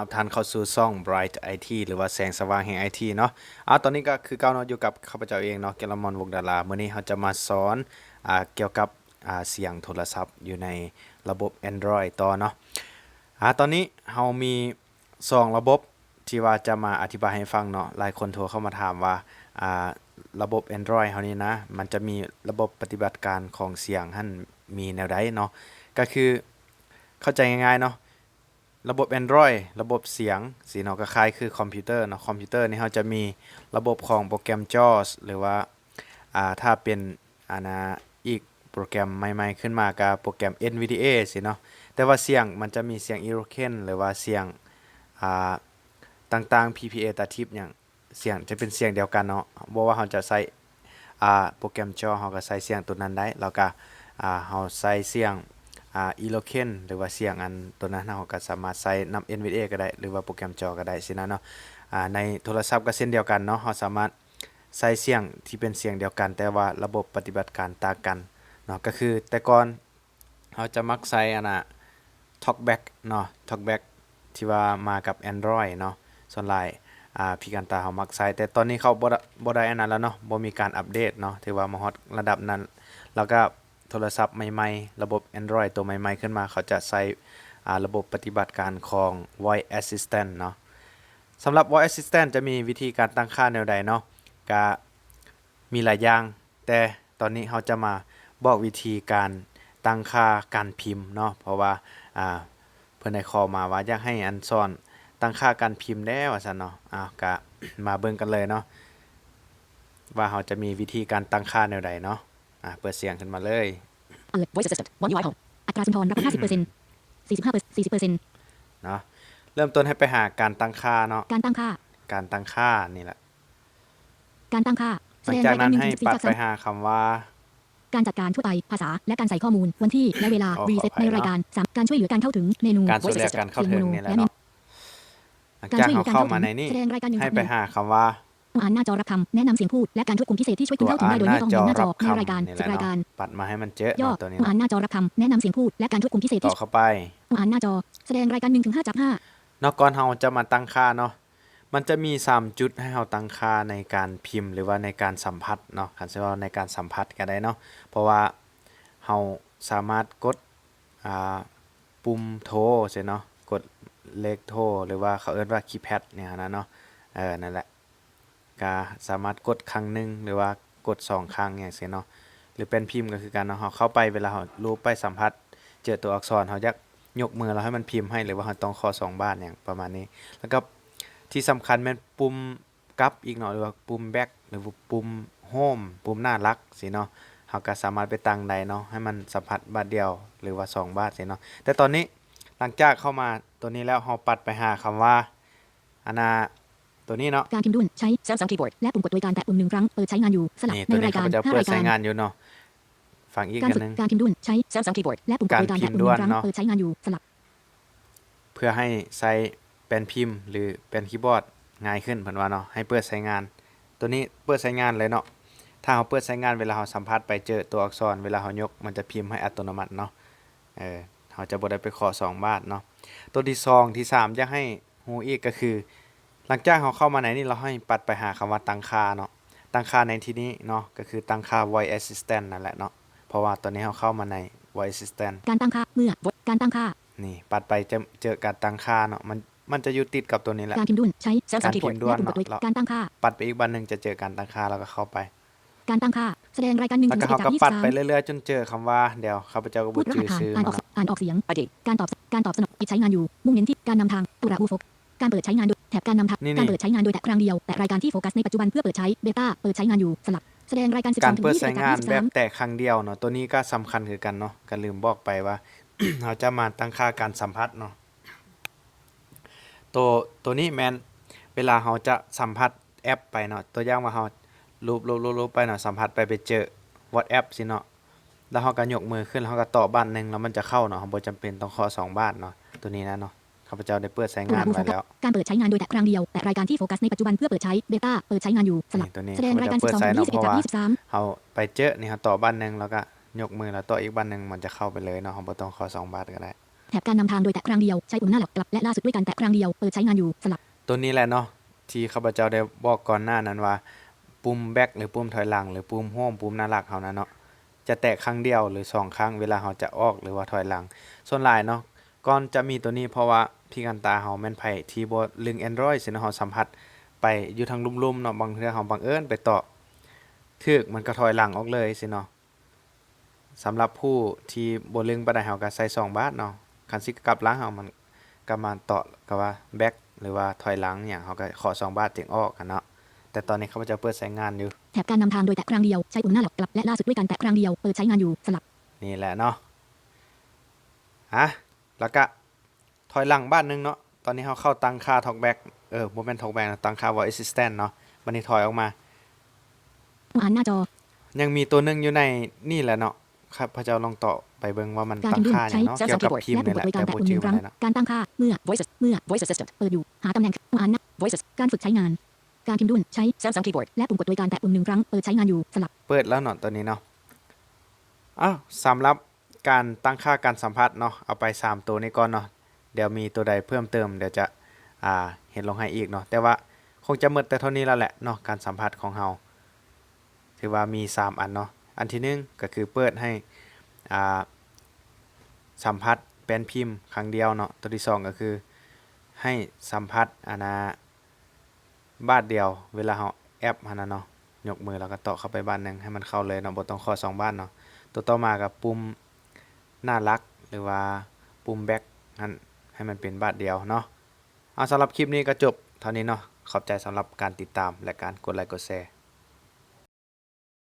ับท่านเข้าสู่ช่อง Bright IT หรือว่าแสงสว่างแห่ง IT เนาะอ่าตอนนี้ก็คือเก้าเนาะอยู่กับข้าพเจ้าเองเนาะเกลมอนวงดาราเมื้อนี้เราจะมาสอนอ่าเกี่ยวกับอ่าเสียงโทรศัพท์อยู่ในระบบ Android ต่อเนาะอ่าตอนนี้เรามีสองระบบที่ว่าจะมาอธิบายให้ฟังเนาะหลายคนโทรเข้ามาถามว่าอ่าระบบ Android เฮานี่นะ มันจะมีระบบปฏิบัติการของเสียงหั่นมีแนวใดเนาะก็คือเข้าใจง่ายๆเนาะ ระบบ Android ระบบเสียงสีเนาะก็คล้ายคือคอมพิวเตอร์เนาะคอมพิวเตอร์นี่เขาจะมีระบบของโปรแกรม JAWS หรือว่าอ่าถ้าเป็นอานาอีกโปรแกรมใหม่ๆขึ้นมาก็โปรแกรม NVDA สิเนาะแต่ว่าเสียงมันจะมีเสียง Eloquent หรือว่าเสียงอ่าต่างๆ PPA ตาทิพย์อย่างเสียงจะเป็นเสียงเดียวกันเนาะบ่ว่าเราจะใส่อ่าโปรแกรม JAWS เราก็ใส่เสียงตัวนั้นได้แล้วก็อ่าเราใส่เสียง อ่า Eloquent หรือว่าเสียงอันตัวนั้นเราก็สามารถใส่นำ NVDA ก็ได้ หรือว่าโปรแกรมจอก็ได้สินะเนาะอ่าในโทรศัพท์ก็เช่นเดียวกันเนาะเราสามารถใส่เสียงที่เป็นเสียงเดียวกัน แต่ว่าระบบปฏิบัติการต่างกันเนาะก็คือแต่ก่อนเราจะมักใส่อันน่ะ Talkback เนาะ Talkback ที่ว่ามากับ Android เนาะส่วนหลายอ่าพี่กันตาเขามักใส่แต่ตอนนี้เขาบ่ได้บ่ได้อันนั้นแล้วเนาะบ่มีการอัปเดตเนาะถือว่ามาฮอตระดับนั้น แล้วก็ โทรศัพท์ใหม่ๆ ระบบ Android ตัวใหม่ๆ ขึ้นมา เขาจะใช้ระบบปฏิบัติการของ Voice Assistant เนาะสำหรับ Voice Assistant จะมีวิธีการตั้งค่าแนวใดเนาะก็มีหลายอย่าง แต่ตอนนี้เราจะมาบอกวิธีการตั้งค่าการพิมพ์เนาะเพราะว่าเพิ่อนได้ขอมาว่าอยากให้อันสอนตั้งค่าการพิมพ์แล้ว่าซั่นเนาะอ้าวก็มาเบิ่งกันเลยเนาะว่าเราจะมีวิธีการตั้งค่าแนวใดเนาะ อะเปิดเสียงขึ้นมาเลย Alert Voice Assistant One UI Home อัตราสุนทรรับ50% 45% 40%เนาะเริ่มต้นให้ไปหาการตั้งค่าเนาะการตั้งค่า การตั้งค่านี่แหละ การตั้งค่าหแสลังดงจากรายกานั้รนหนึ่งให้ถึงสี่ปัดจากไปสามหาคำว่า การจัดการทั่วไปภาษาและการใส่ข้อมูลวันที่และเวลาอ๋อ reset ขออภัยในรายการสามการช่วยเหลือการเข้าถึงเมนูการช่วย Voice เหลือ Assistant การเข้าถึงสียโมโนี่แหละและเมเนาะหลังจากเขาเข้ามาในนี่แสดงรายการหนึ่งให้จากหไปนึ่งหาคำว่า อ่านหน้าจอรับคำแนะนำเสียงพูดและการควบคุมพิเศษที่ช่วยคุณเข้าถึงได้โดยไม่ต้องเห็นหน้าจอในรายการนี่แหสิละบรายการเนาะปัดมาให้มันเจอะย่อเนาะตัวนี้อ่านหน้าจอรับคำแนะนำเสียงพูดและการควบคุมพิเศษต่ที่อเข้าไปอ่านหน้าจอ แสดงรายการหนึ่งถึงห้าจากห้าเนอกก่อนเราจะมาตั้งค่าเนาะมันจะมี 3 จุดให้เราตั้งค่าในการพิมพ์ หรือว่าในการสัมผัสเนาะคันสิว่าในการสัมผัสก็ได้เนาะเพราะว่าเราสามารถกดอ่าปุ่มโทรใช่เนาะกดเลขโทรหรือว่าเขาเอิ้นว่าคีย์แพดเนี่ยนะเนาะเออนั่นแหละ ก็สามารถกดครั้งหนึ่งหรือว่ากดสองครั้งอย่างเช่นเนาะหรือเป็นพิมพ์ก็คือการเนาะเราเข้าไปเวลาเรารูปไปสัมผัส เจอตัวอักษรเราอยากยกมือเราให้มันพิมพ์ให้หรือว่าเราต้องขอสองบ้านอย่างประมาณนี้ แล้วก็ที่สำคัญม่นปุ่มกลับอีกเนาะหรือว่าปุ่มแบ็กหรือปุ่มโฮมปุ่มน่ารักสิเนาะเราก็สามารถไปตังใดเนาะให้มันสัมผัสบาทเดียวหรือว่าสองบาทสิเนาะแต่ตอนนี้หลังจากเข้ามาตัวนี้แล้วเราปัดไปหาคำว่าอนา ตัวนี้เนาะ การพิมพ์ด้วนใช้ Samsung Keyboard และปุ่มกดโดยการแตะปุ่มหนึ่งครั้ง เปิดใช้งานอยู่ สลับนี่ในตัวนี้รายเขาการก็จะห้าเปิดรายใช้การงานอยู่เนาะฟังอีกการอันฝึกหนึงการพิมพ์ด้วนใช้ Samsung Keyboard และปุ่มกดโดยการแตะปุ่มหนึ่งครั้งการพิมพ์ด้วนเนอะเปิดใช้งานอยู่ สลับ เพื่อให้ใช้เป็นพิมพ์ หรือเป็นคีย์บอร์ดง่ายขึ้นเพิ่นว่าเนาะ ให้เปิดใช้งาน ตัวนี้เปิดใช้งานเลยเนาะ ถ้าเราเปิดใช้งานเวลาเราสัมผัสไปเจอตัวอักษร เวลาเรายกมันจะพิมพ์ให้อัตโนมัติเนาะ เออเราจะบ่ได้ไปขอสองบาทเนาะ ตัวที่สองที่สามอยากให้ฮู้อีกก็คือ หลังจากเราเข้ามาในนี่เราให้ปัดไปหาคำว่าตั้งค่าเนาะตั้งค่าในที่นี้เนาะก็คือตั้งค่า voice assistant นั่นแหละเนาะเพราะว่าตอนนี้เราเข้ามาใน voice assistant การตั้งค่าเมื่อการตั้งค่านี่ปัดไปจะเจอการตั้งค่าเนาะมันมันจะอยู่ติดกับตัวนี้แหละการพิมพ์ด้วนใช้การ Samsung พิ Keyboard มพ์ด้วนและปุ่มกดโดยเนอะการตั้งค่าปัดไปอีกบันหนึ่งจะเจอการตั้งค่าแล้วก็เข้าไป การตั้งค่าแสดงรายการหนึ่งแล้วถึงก็สิบเขาเอ็ดก็จากยี่ปัดสิบสามไปเรื่อยๆจนเจอคำว่าเดี๋ยวข้าพเจ้าก็พูบ่ดรชื่อหัสผ่านชื่ออ่านอมาอกเนาะอ่านออกเสียงการตอบการตอบสนองปิดใช้งานอยู่มุ่งเน้นที่การนำทางตุระอูโฟก การเปิดใช้งานโดยแถบการนำทางนี่การนี่เปิดใช้งานโดยแตะครั้งเดียวแต่รายการที่โฟกัสในปัจจุบันเพื่อเปิดใช้เบต้าเปิดใช้งานอยู่สลับแสดงรายการการ12ถึงเปิด21ใช้จากงานแบบ23แต่ครั้งเดียวเนาะตัวนี้ก็สำคัญคือกันเนาะก็ลืมบอกไปว่าเราจะมาตั้งค่าการสัมผัสเนาะตัวตัวนี้แมนเวลาเราจะสัมผัสแอปไปเนาะตัวอย่างว่าเรารูปรูปรูปรูปไปเนาะสัมผัสไปไปเจอ WhatsApp สิเนาะแล้วเราก็ยกมือขึ้นแล้วเราก็ต่อบ้านหนึงแล้วมันจะเข้าเนาะเราบ่จำเป็นต้องขอสองบ้านเนาะตัวนี้นะเนาะ ข้าพเจ้าได้เปิดใช้ตุงาระนอูโฟไว้กัสแล้ว การเปิดใช้งานโดยแตะครั้งเดียว แต่รายการที่โฟกัสในปัจจุบันเพื่อเปิดใช้เบต้าเปิดใช้งานอยู่สลับนี่ตัวนี้แสดงรายการเขาจะเปิด12ใช้ถึงเนาะ21เพจากราะว่า23เขาไปเจอนี่เขาต่อบ้านหนึ่งแล้วก็ยกมือแล้วต่ออีกบ้านหนึ่งมันจะเข้าไปเลยเนาะเขาบ่ต้องขอสองบาทก็ได้แถบการนำทางโดยแตะครั้งเดียวใช้ปุ่มหน้าหลักกลับและล่าสุดด้วยการแตะครั้งเดียวเปิดใช้งานอยู่สลับ ตัวนี้แหละเนาะที่ข้าพเจ้าได้บอกก่อนหน้านั้นว่า ปุ่มแบ็กหรือปุ่มถอยหลัง หรือปุ่มโฮมปุ่มหน้าหลักเฮานั้นเนาะจะแตะครั้งเดียวหรือสองครั้งเวลาเฮาจะออกหรือว่าถอยหลัง ส่วนหลายเนาะ ก่อนจะมีตัวนี้เพราะว่าพี่กันตาเฮาแม่นไผที่บ่ลึง Android สิเนาะเฮาสัมผัสไปอยู่ทางลุ่มๆเนาะบางเทื่อเฮาบังเอิญไปต่อถึกมันก็ถอยหลังออกเลยสิเนาะสำหรับผู้ที่บ่ลึงปานใดเฮาก็ใส่สองบาทเนาะคันสิกลับหลังเฮามันก็มาต่อก็ว่าแบ็กหรือว่าถอยหลังหยังเฮาก็ขอสองบาทจึงออกกันเนาะแต่ตอนนี้ข้าพเจ้าเปิดใช้งานอยู่ แถบการนำทางโดยแตะครั้งเดียว ใช้ปุ่มหน้าหลักกลับและล่าสุดด้วยการแตะครั้งเดียว เปิดใช้งานอยู่สลับ นี่แหละเนาะ ฮะ แล้วก็ถอยหลังบ้านหนึงเนาะ ตอนนี้เขาเข้าตั้งค่า talkback เออบ่แม่น talkback นะตั้งค่า voice assistant เนาะวันนี้ถอยออกมาอ่านหน้าจอ ยังมีตัวหนึงอยู่ในนี่แหละเนาะครับพระเจ้าลองต่อไปเบิ่งว่ามันการตั้พิงมพ์ค่าหยังเนาะใช้เกี่ยวกับ Samsung พิมพ์และนี่ปุ่มแหกละดบริการแต่แตะบ่ปุ่มหชื่นึ่องครั้งมันเลยเนาะการตั้งค่าเมื่อ Voice Assistant เปิดอยู่หาตำแหน่งอ่านหน้า Voice Assistant การฝึกใช้งาน การพิมพ์ด้วนใช้ Samsung Keyboard และปุ่มกดบริการแตะปุ่มหนึ่งครั้งเปิดใช้งานอยู่สลับเปิดแล้วเนาะตัวนี้เนาะอ้าวสำหรับ การตั้งค่าการสัมผัสเนาะเอาไป 3 ตัวนี้ก่อนเนาะเดี๋ยวมีตัวใดเพิ่มเติมเดี๋ยวจะอ่าเห็นลงให้อีกเนาะแต่ว่าคงจะหมดแต่เท่านี้แล้วแหละเนาะการสัมผัสของเฮาถือว่ามี 3 อันเนาะอันที่หนึ่งก็คือเปิดให้อ่าสัมผัสแป้นพิมพ์ครั้งเดียวเนาะตัวที่สองก็คือให้สัมผัสอานาบาทเดียว เวลาเฮาแอปหันนะเนาะยกมือแล้วก็ต่อเข้าไปบ้านหนึ่งให้มันเข้าเลยเนาะบ่ต้องขอสองบ้านเนาะตัวต่อมากับปุ่ม หน้ารักหรือว่าปุ่มแบ็กนั่นให้มันเป็นบาทเดียวเนาะเอาสำหรับคลิปนี้ก็จบเท่านี้เนาะขอบใจสำหรับการติดตามและการกดไลค์กดแชร์